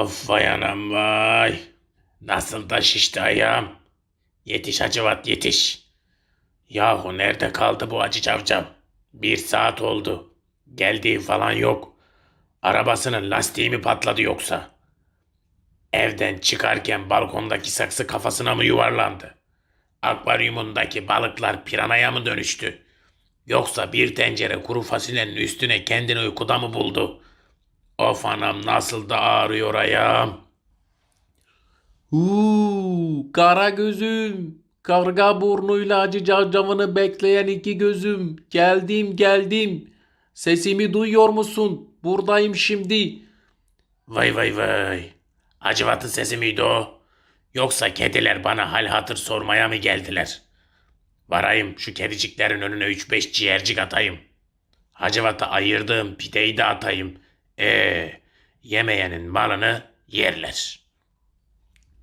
Of vay anam vay. Nasıl da şişti ayağım. Yetiş Hacivat yetiş. Yahu nerede kaldı bu acı cavcav? Bir saat oldu. Geldiği falan yok. Arabasının lastiği mi patladı yoksa? Evden çıkarken balkondaki saksı kafasına mı yuvarlandı? Akvaryumundaki balıklar piranaya mı dönüştü? Yoksa bir tencere kuru fasulyenin üstüne kendini uykuda mı buldu? Of anam nasıl da ağrıyor ayağım. Huu, kara gözüm. Karga burnuyla acı cavcavını bekleyen iki gözüm. Geldim geldim. Sesimi duyuyor musun? Buradayım şimdi. Vay vay vay. Acıvat'ın sesi miydi o? Yoksa kediler bana hal hatır sormaya mı geldiler? Varayım şu kediciklerin önüne 3-5 ciğercik atayım. Hacivat'a ayırdığım pideyi de atayım. Ee, yemeyenin malını yerler.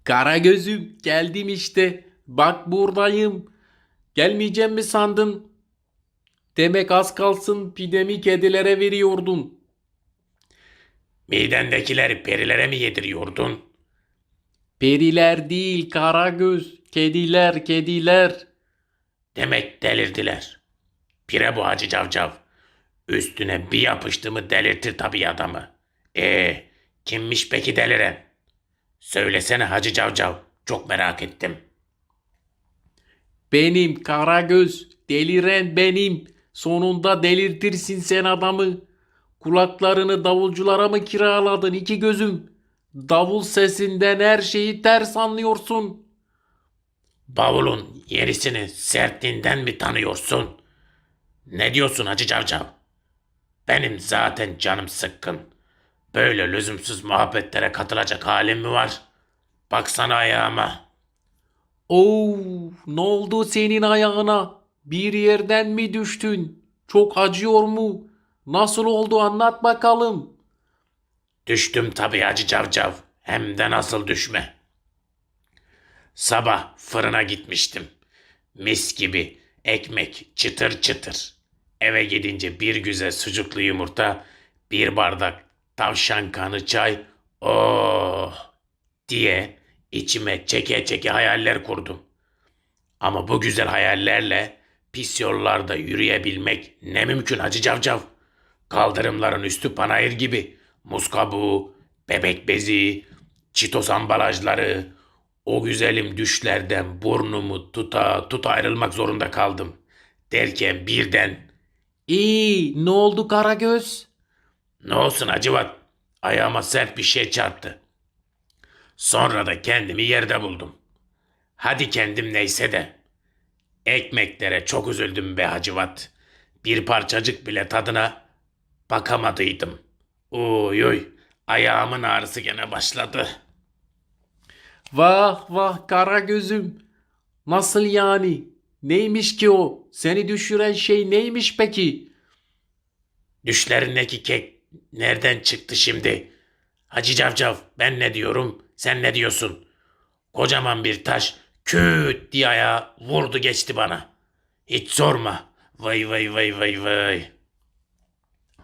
Kara gözüm geldim işte. Bak buradayım. Gelmeyeceğim mi sandın? Demek az kalsın pidemi kedilere veriyordun. Midendekileri perilere mi yediriyordun? Periler değil kara göz. Kediler kediler. Demek delirdiler. Pire bu hacı cavcav. Üstüne bir yapıştı mı delirtir tabii adamı. Ee, kimmiş peki deliren? Söylesene hacı cavcav. Çok merak ettim. Benim Karagöz, deliren benim. Sonunda delirtirsin sen adamı. Kulaklarını davulculara mı kiraladın iki gözüm? Davul sesinden her şeyi ters anlıyorsun. Bavulun yenisini sertliğinden mi tanıyorsun? Ne diyorsun hacı cavcav? Benim zaten canım sıkkın. Böyle lüzumsuz muhabbetlere katılacak halim mi var? Baksana ayağıma. Oo, ne oldu senin ayağına? Bir yerden mi düştün? Çok acıyor mu? Nasıl oldu anlat bakalım. Düştüm tabii hacı cavcav. Hem de nasıl düşme. Sabah fırına gitmiştim. Mis gibi ekmek çıtır çıtır. Eve gidince bir güzel sucuklu yumurta, bir bardak tavşan kanı çay. Oh diye içime çeke çeke hayaller kurdum. Ama bu güzel hayallerle pis yollarda yürüyebilmek ne mümkün hacı cavcav. Kaldırımların üstü panayır gibi. Muz kabuğu, bebek bezi, çitos ambalajları. O güzelim düşlerden burnumu tuta tuta ayrılmak zorunda kaldım. Derken birden İyi, ne oldu Karagöz? ne olsun acıvat ayağıma sert bir şey çarptı. Sonra da kendimi yerde buldum. Hadi kendim neyse de. Ekmeklere çok üzüldüm be Hacivat. Bir parçacık bile tadına bakamadıydım. Uy uy ayağımın ağrısı gene başladı. Vah vah kara gözüm. Nasıl yani? Neymiş ki o? Seni düşüren şey neymiş peki? Düşlerindeki kek nereden çıktı şimdi? Hacı Cavcav ben ne diyorum sen ne diyorsun? Kocaman bir taş küt diye ayağa vurdu geçti bana. Hiç sorma. Vay vay vay vay vay.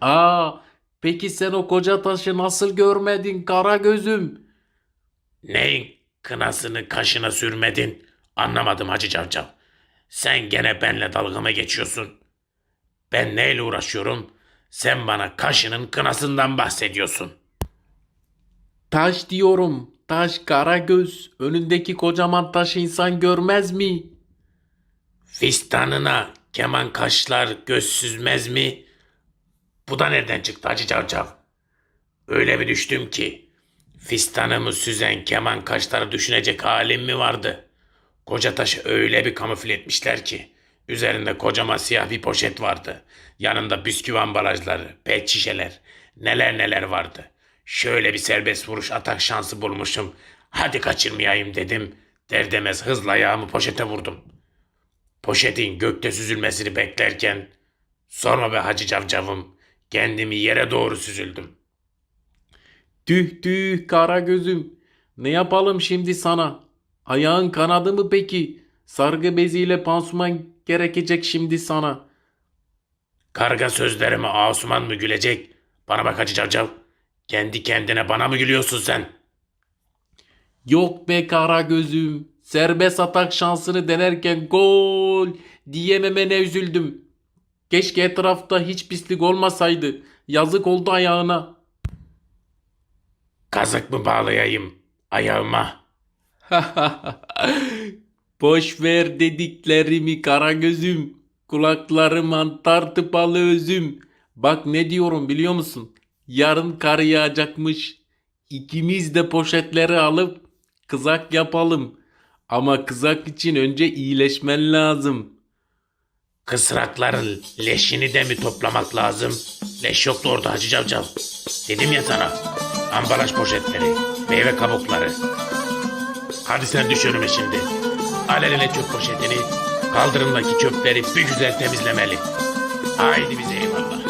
Aa, peki sen o koca taşı nasıl görmedin kara gözüm? Neyin kınasını kaşına sürmedin? Anlamadım Hacı Cavcav. Sen gene benle dalga mı geçiyorsun? Ben neyle uğraşıyorum? Sen bana kaşının kınasından bahsediyorsun. Taş diyorum. Taş kara göz. Önündeki kocaman taş insan görmez mi? Fistanına keman kaşlar göz süzmez mi? Bu da nereden çıktı Hacı Cavcav? Öyle bir düştüm ki fistanımı süzen keman kaşları düşünecek halim mi vardı? Koca taşı öyle bir kamufle etmişler ki üzerinde kocaman siyah bir poşet vardı. Yanında bisküvi ambalajları, pet şişeler, neler neler vardı. Şöyle bir serbest vuruş atak şansı bulmuşum. Hadi kaçırmayayım dedim. Derdemez hızla ayağımı poşete vurdum. Poşetin gökte süzülmesini beklerken sorma be hacı cavcavım kendimi yere doğru süzüldüm. Tüh tüh kara gözüm. Ne yapalım şimdi sana? Ayağın kanadı mı peki? Sargı beziyle pansuman gerekecek şimdi sana. Karga sözlerime Asuman mı gülecek? Bana bak hacı cavcav. Kendi kendine bana mı gülüyorsun sen? Yok be kara gözüm. Serbest atak şansını denerken gol diyememene üzüldüm. Keşke etrafta hiç pislik olmasaydı. Yazık oldu ayağına. Kazık mı bağlayayım ayağıma? Boş ver dediklerimi kara gözüm. Kulakları mantar tıpalı özüm. Bak ne diyorum biliyor musun? Yarın kar yağacakmış. İkimiz de poşetleri alıp kızak yapalım. Ama kızak için önce iyileşmen lazım. Kısrakların leşini de mi toplamak lazım? Leş yoktu orada Hacı Cavcav. Dedim ya sana. Ambalaj poşetleri, meyve kabukları. Hadi sen düş önüme şimdi. Al eline çöp poşetini. Kaldırımdaki çöpleri bir güzel temizlemeli. Haydi bize eyvallah.